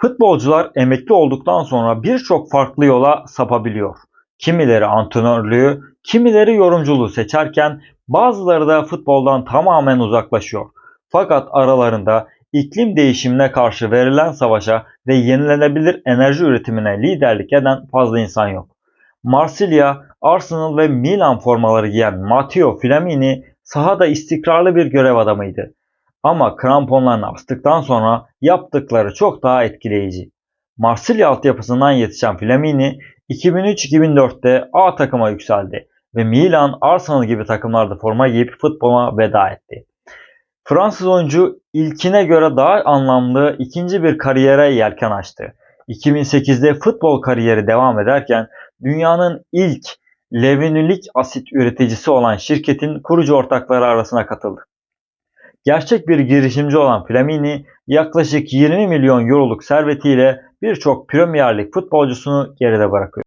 Futbolcular emekli olduktan sonra birçok farklı yola sapabiliyor. Kimileri antrenörlüğü, kimileri yorumculuğu seçerken bazıları da futboldan tamamen uzaklaşıyor. Fakat aralarında iklim değişimine karşı verilen savaşa ve yenilenebilir enerji üretimine liderlik eden fazla insan yok. Marsilya, Arsenal ve Milan formaları giyen Matteo Flamini sahada istikrarlı bir görev adamıydı. Ama kramponlarını astıktan sonra yaptıkları çok daha etkileyici. Marsilya altyapısından yetişen Flamini 2003-2004'te A takıma yükseldi ve Milan, Arsenal gibi takımlarda forma giyip futbola veda etti. Fransız oyuncu ilkine göre daha anlamlı ikinci bir kariyere yelken açtı. 2008'de futbol kariyeri devam ederken dünyanın ilk levinilik asit üreticisi olan şirketin kurucu ortakları arasına katıldı. Gerçek bir girişimci olan Flamini yaklaşık 20 milyon euroluk servetiyle birçok Premier Lig futbolcusunu geride bırakıyor.